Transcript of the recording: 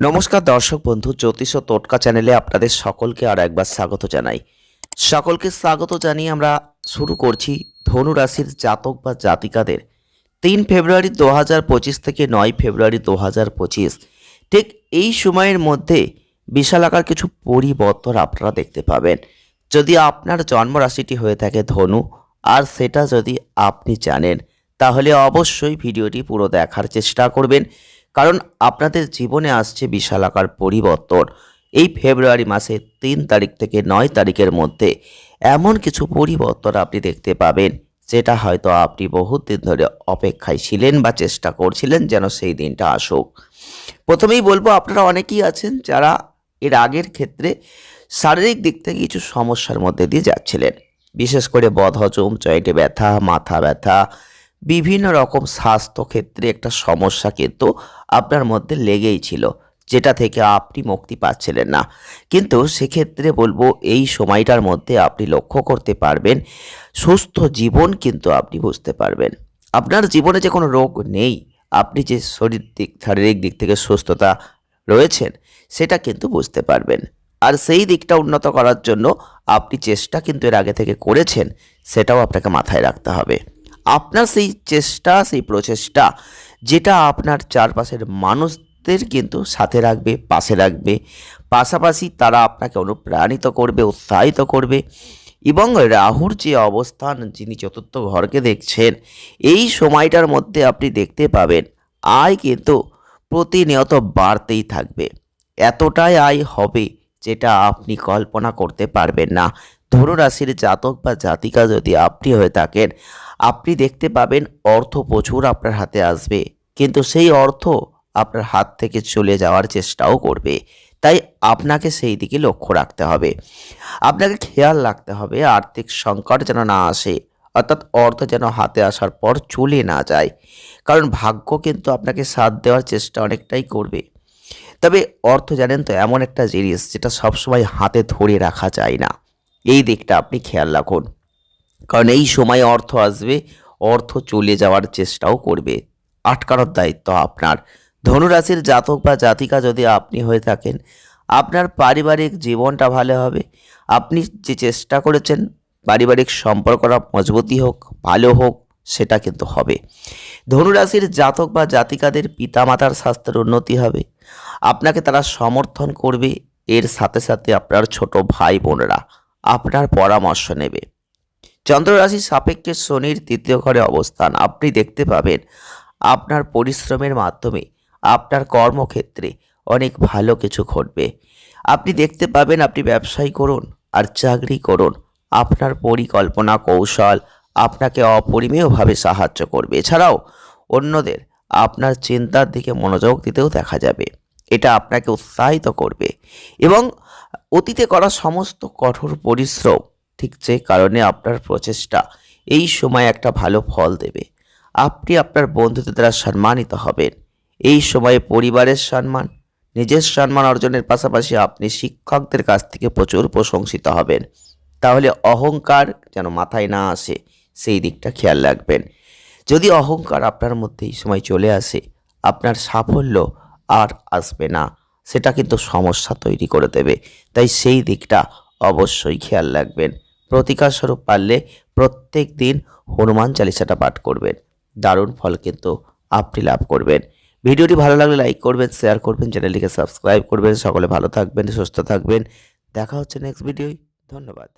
নমস্কার দর্শক বন্ধু, জ্যোতিষ ও টোটকা চ্যানেলে আপনাদের সকলকে আর একবার স্বাগত জানাই। সকলকে স্বাগত জানিয়ে আমরা শুরু করছি ধনু রাশির জাতক বা জাতিকাদের। তিন ফেব্রুয়ারি দু হাজার পঁচিশ থেকে নয় ফেব্রুয়ারি দু হাজার পঁচিশ, ঠিক এই সময়ের মধ্যে বিশাল আকার কিছু পরিবর্তন আপনারা দেখতে পাবেন। যদি আপনার জন্ম রাশিটি হয়ে থাকে ধনু, আর সেটা যদি আপনি জানেন, তাহলে অবশ্যই ভিডিওটি পুরো দেখার চেষ্টা করবেন। কারণ আপনাদের জীবনে আসছে বিশাল আকার পরিবর্তন। এই ফেব্রুয়ারি মাসে তিন তারিখ থেকে নয় তারিখের মধ্যে এমন কিছু পরিবর্তন আপনি দেখতে পাবেন, যেটা হয়তো আপনি বহুদিন ধরে অপেক্ষায় ছিলেন বা চেষ্টা করছিলেন যেন সেই দিনটা আসুক। প্রথমেই বলব, আপনারা অনেকেই আছেন যারা এর আগের ক্ষেত্রে শারীরিক দিক থেকে কিছু সমস্যার মধ্যে দিয়ে যাচ্ছিলেন। বিশেষ করে বদহজম জয়েন্টে ব্যথা, মাথা ব্যথা বিভিন্ন রকম স্বাস্থ্য ক্ষেত্রে একটা সমস্যা কিন্তু আপনার মধ্যে লেগেই ছিল, যেটা থেকে আপনি মুক্তি পাচ্ছিলেন না। কিন্তু সেক্ষেত্রে বলব, এই সময়টার মধ্যে আপনি লক্ষ্য করতে পারবেন, সুস্থ জীবন কিন্তু আপনি বুঝতে পারবেন। আপনার জীবনে যে কোনো রোগ নেই, আপনি যে শরীর দিক, শারীরিক দিক থেকে সুস্থতা রয়েছেন, সেটা কিন্তু বুঝতে পারবেন। আর সেই দিকটা উন্নত করার জন্য আপনি চেষ্টা কিন্তু এর আগে থেকে করেছেন, সেটাও আপনাকে মাথায় রাখতে হবে। আপনার সেই চেষ্টা, সেই প্রচেষ্টা, যেটা আপনার চারপাশের মানুষদের কিন্তু সাথে রাখবে, পাশে রাখবে। পাশাপাশি তারা আপনাকে অনুপ্রাণিত করবে, উৎসাহিত করবে এবং রাহুর যে অবস্থান, যিনি চতুর্থ ঘরকে দেখছেন, এই সময়টার মধ্যে আপনি দেখতে পাবেন, আয় কিন্তু প্রতিনিয়ত বাড়তেই থাকবে। এতটাই আয় হবে, যেটা আপনি কল্পনা করতে পারবেন না। ধনু রাশির জাতক বা জাতিকা যদি আপনি হয়ে থাকেন, আপনি দেখতে পাবেন অর্থ প্রচুর আপনার হাতে আসবে। কিন্তু সেই অর্থ আপনার হাত থেকে চলে যাওয়ার চেষ্টাও করবে। তাই আপনাকে সেই দিকে লক্ষ্য রাখতে হবে। আপনাকে খেয়াল রাখতে হবে আর্থিক সংকট যেন না আসে, অর্থাৎ অর্থ যেন হাতে আসার পর চলে না যায়। কারণ ভাগ্য কিন্তু আপনাকে সাথ দেওয়ার চেষ্টা অনেকটাই করবে। তবে অর্থ জানেন তো এমন একটা জিনিস যেটা সবসময় হাতে ধরে রাখা যায় না। এই দিকটা আপনি খেয়াল রাখুন। কারণ এই সময় অর্থ আসবে, অর্থ চলে যাওয়ার চেষ্টাও করবে। আটকানোর দায়িত্ব আপনার। ধনুরাশির জাতক বা জাতিকা যদি আপনি হয়ে থাকেন, আপনার পারিবারিক জীবনটা ভালো হবে। আপনি যে চেষ্টা করেছেন, পারিবারিক সম্পর্কটা মজবুতি হোক, ভালো হোক, সেটা কিন্তু হবে। ধনুরাশির জাতক বা জাতিকাদের পিতামাতার স্বাস্থ্যের উন্নতি হবে। আপনাকে তারা সমর্থন করবে। এর সাথে সাথে আপনার ছোট ভাই বোনেরা আপনার পরামর্শ নেবে। চন্দ্ররাশির সাপেক্ষে শনির তৃতীয় ঘরে অবস্থান। আপনি দেখতে পাবেন আপনার পরিশ্রমের মাধ্যমে আপনার কর্মক্ষেত্রে অনেক ভালো কিছু ঘটবে। আপনি দেখতে পাবেন আপনি ব্যবসায়ী করুন আর চাকরি করুন। আপনার পরিকল্পনা কৌশল আপনাকে অপরিমেয়ভাবে সাহায্য করবে। এছাড়াও অন্যদের আপনার চিন্তার দিকে মনোযোগ দিতেও দেখা যাবে। এটা আপনাকে উৎসাহিত করবে। এবং অতীতে করা সমস্ত কঠোর পরিশ্রম ঠিক যে কারণে আপনার প্রচেষ্টা এই সময় একটা ভালো ফল দেবে। আপনি আপনার বন্ধুদের দ্বারা সম্মানিত হবেন। এই সময়ে পরিবারের সম্মান, নিজের সম্মান অর্জনের পাশাপাশি আপনি শিক্ষকদের কাছ থেকে প্রচুর প্রশংসিত হবেন। তাহলে অহংকার যেন মাথায় না আসে, সেই দিকটা খেয়াল রাখবেন। যদি অহংকার আপনার মধ্যে এই সময় চলে আসে, আপনার সাফল্য আর আসবে না। সেটা কিন্তু সমস্যা তৈরি করে দেবে। তাই সেই দিকটা অবশ্যই খেয়াল রাখবেন। প্রতিকার স্বরূপ পারলে প্রত্যেক দিন হনুমান চালিসাটা পাঠ করবেন। দারুণ ফল কিন্তু আপনি লাভ করবেন। ভিডিওটি ভালো লাগলে লাইক করবেন, শেয়ার করবেন, চ্যানেলটিকে সাবস্ক্রাইব করবেন। সকলে ভালো থাকবেন, সুস্থ থাকবেন। দেখা হচ্ছে নেক্সট ভিডিওয় ধন্যবাদ।